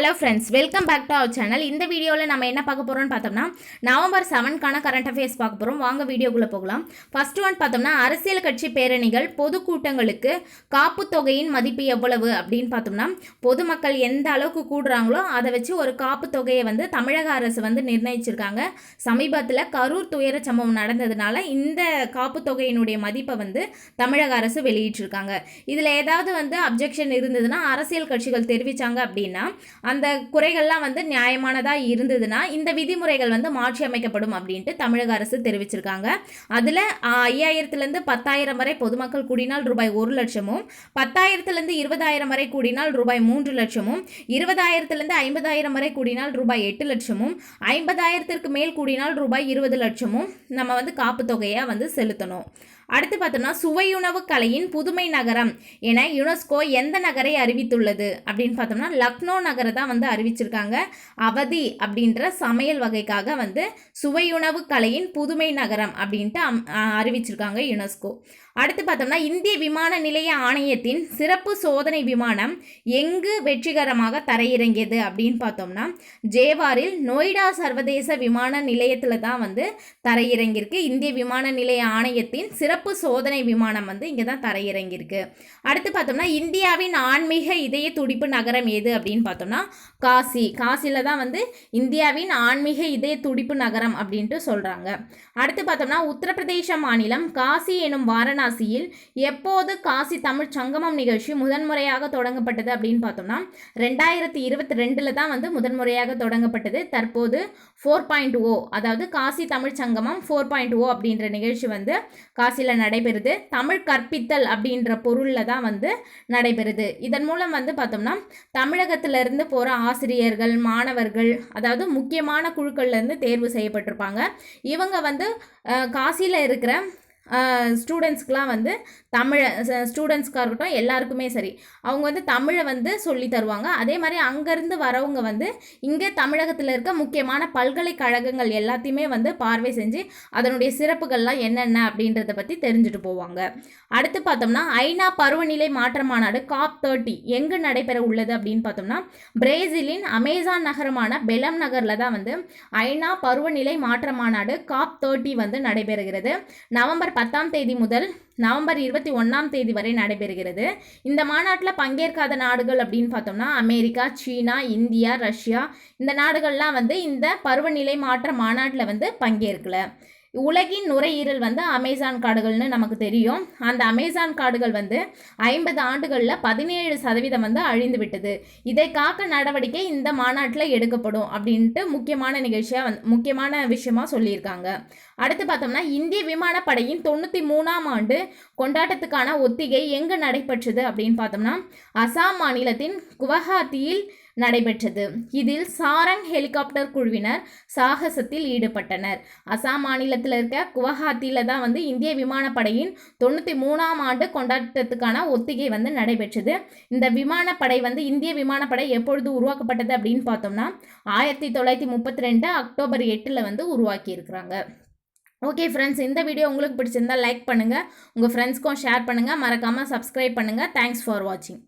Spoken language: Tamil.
Hello friends welcome back to our channel இந்த வீடியோவில் நம்ம என்ன பார்க்க போகிறோம்னு பார்த்தோம்னா நவம்பர் செவன்க்கான கரண்ட் அஃபேர்ஸ் பார்க்க போகிறோம் வாங்க வீடியோக்குள்ளே போகலாம். ஃபர்ஸ்ட் ஒன் பார்த்தோம்னா அரசியல் கட்சி பேரணிகள் பொதுக்கூட்டங்களுக்கு காப்பு தொகையின் மதிப்பு எவ்வளவு அப்படின்னு பார்த்தோம்னா பொதுமக்கள் எந்த அளவுக்கு கூடுறாங்களோ அதை வச்சு ஒரு காப்பு தொகையை வந்து தமிழக அரசு வந்து நிர்ணயிச்சிருக்காங்க. சமீபத்தில் கரூர் துயர சம்பவம் நடந்ததுனால இந்த காப்பு தொகையினுடைய மதிப்பை வந்து தமிழக அரசு வெளியிட்டிருக்காங்க. இதில் ஏதாவது வந்து அப்ஜெக்ஷன் இருந்ததுன்னா அரசியல் கட்சிகள் தெரிவித்தாங்க அப்படின்னா அந்த குறைகள்லாம் வந்து நியாயமானதாக இருந்ததுன்னா இந்த விதிமுறைகள் வந்து மாற்றி அமைக்கப்படும் அப்படின்ட்டு தமிழக அரசு தெரிவிச்சிருக்காங்க. அதில் ஐயாயிரத்துலேருந்து பத்தாயிரம் வரை பொதுமக்கள் கூடினால் ரூபாய் ஒரு லட்சமும் பத்தாயிரத்துலேருந்து இருபதாயிரம் வரை கூடினால் ரூபாய் மூன்று லட்சமும் இருபதாயிரத்துலேருந்து ஐம்பதாயிரம் வரை கூடினால் ரூபாய் எட்டு லட்சமும் ஐம்பதாயிரத்திற்கு மேல் கூடினால் ரூபாய் இருபது லட்சமும் நம்ம வந்து காப்பு தொகையாக வந்து செலுத்தணும். அடுத்து பார்த்தோம்னா சுவையுணவு கலையின் புதுமை நகரம் என யுனெஸ்கோ எந்த நகரை அறிவித்துள்ளது அப்படின்னு பார்த்தோம்னா லக்னோ நகரை தான் வந்து அறிவிச்சிருக்காங்க. அவதி அப்படின்ற சமையல் வகைக்காக வந்து சுவையுணவு கலையின் புதுமை நகரம் அப்படின்ட்டு அம்- அறிவிச்சிருக்காங்க யுனெஸ்கோ. அடுத்து பார்த்தோம்னா இந்திய விமான நிலைய ஆணையத்தின் சிறப்பு சோதனை விமானம் எங்கு வெற்றிகரமாக தரையிறங்கியது அப்படின்னு பார்த்தோம்னா ஜேவாரில் நொய்டா சர்வதேச விமான நிலையத்தில் தான் வந்து தரையிறங்கியிருக்கு. இந்திய விமான நிலைய ஆணையத்தின் சிறப்பு சோதனை விமானம் வந்து இங்கே தான் தரையிறங்கியிருக்கு. அடுத்து பார்த்தோம்னா இந்தியாவின் ஆன்மீக இதய துடிப்பு நகரம் எது அப்படின்னு பார்த்தோம்னா காசி. காசியில் தான் வந்து இந்தியாவின் ஆன்மீக இதய துடிப்பு நகரம் அப்படின்ட்டு சொல்கிறாங்க அடுத்து பார்த்தோம்னா உத்தரப்பிரதேச மாநிலம் காசி எனும் வாரணாசியில் எப்போது காசி தமிழ் சங்கமம் நிகழ்ச்சி முதன்முறையாக தொடங்கப்பட்டது அப்படின்னு பார்த்தோம்னா ரெண்டாயிரத்தி இருபத்தி ரெண்டில் தான் வந்து முதன்முறையாக தொடங்கப்பட்டது. தற்போது ஃபோர் பாயிண்ட் ஓ அதாவது காசி தமிழ் சங்கமம் ஃபோர் பாயிண்ட் ஓ அப்படின்ற நிகழ்ச்சி வந்து காசியில் நடைபெறுது. தமிழ் கற்பித்தல் அப்படின்ற பொருளில் தான் வந்து நடைபெறுது. இதன் மூலம் வந்து பார்த்தோம்னா தமிழகத்திலிருந்து போகிற ஆசிரியர்கள் மாணவர்கள் அதாவது முக்கியமான குழுக்கள்லேருந்து தேர்வு செய்யப்பட்டிருப்பாங்க. இவங்க வந்து காசியில் இருக்கிற ஸ்டூடெண்ட்ஸ்க்குலாம் வந்து தமிழை ஸ்டூடெண்ட்ஸ்க்காக இருக்கட்டும் எல்லாருக்குமே சரி. அவங்க வந்து தமிழை வந்து சொல்லி தருவாங்க. அதே மாதிரி அங்கேருந்து வரவங்க வந்து இங்கே தமிழகத்தில் இருக்க முக்கியமான பல்கலைக்கழகங்கள் எல்லாத்தையுமே வந்து பார்வை செஞ்சு அதனுடைய சிறப்புகள்லாம் என்னென்ன அப்படின்றத பற்றி தெரிஞ்சுட்டு போவாங்க. அடுத்து பார்த்தோம்னா ஐநா பருவநிலை மாற்ற மாநாடு காப் தேர்ட்டி எங்கு நடைபெற உள்ளது அப்படின்னு பார்த்தோம்னா பிரேசிலின் அமேசான் நகரமான பெலம் நகரில் தான் வந்து ஐநா பருவநிலை மாற்ற மாநாடு காப் தேர்ட்டி வந்து நடைபெறுகிறது. நவம்பர் பத்தாம் தேதி முதல் நவம்பர் இருபத்தி ஒன்றாம் தேதி வரை நடைபெறுகிறது. இந்த மாநாட்டில் பங்கேற்காத நாடுகள் அப்படின்னு பார்த்தோம்னா அமெரிக்கா சீனா இந்தியா ரஷ்யா இந்த நாடுகள்லாம் வந்து இந்த பருவநிலை மாற்ற மாநாட்டில் வந்து பங்கேற்கல. உலகின் நுரையீரல் வந்து அமேசான் காடுகள்னு நமக்கு தெரியும். அந்த அமேசான் காடுகள் வந்து ஐம்பது ஆண்டுகளில் பதினேழு சதவீதம் வந்து அழிந்து விட்டது. இதை காக்க நடவடிக்கை இந்த மாநாட்டில் எடுக்கப்படும் அப்படின்ட்டு முக்கியமான நிகழ்ச்சியாக வந்து முக்கியமான விஷயமா சொல்லியிருக்காங்க. அடுத்து பார்த்தோம்னா இந்திய விமானப்படையின் தொண்ணூற்றி மூணாம் ஆண்டு கொண்டாட்டத்துக்கான ஒத்திகை எங்கு நடைபெற்றது அப்படின்னு பார்த்தோம்னா அசாம் மாநிலத்தின் குவஹாத்தியில் நடைபெற்றது. இதில் சாரங் ஹெலிகாப்டர் குழுவினர் சாகசத்தில் ஈடுபட்டனர். அசாம் மாநிலத்தில் இருக்க குவஹாத்தியில் தான் வந்து இந்திய விமானப்படையின் தொண்ணூற்றி மூணாம் ஆண்டு கொண்டாட்டத்துக்கான ஒத்திகை வந்து நடைபெற்றது. இந்த விமானப்படை வந்து இந்திய விமானப்படை எப்பொழுது உருவாக்கப்பட்டது அப்படின்னு பார்த்தோம்னா ஆயிரத்தி தொள்ளாயிரத்தி முப்பத்தி ரெண்டு அக்டோபர் எட்டில் வந்து உருவாக்கி இருக்கிறாங்க ஓகே ஃப்ரெண்ட்ஸ் இந்த வீடியோ உங்களுக்கு பிடிச்சிருந்தா லைக் பண்ணுங்கள் உங்கள் ஃப்ரெண்ட்ஸ்க்கும் ஷேர் பண்ணுங்கள் மறக்காமல் சப்ஸ்கிரைப் பண்ணுங்கள் தேங்க்ஸ் ஃபார் வாட்சிங்.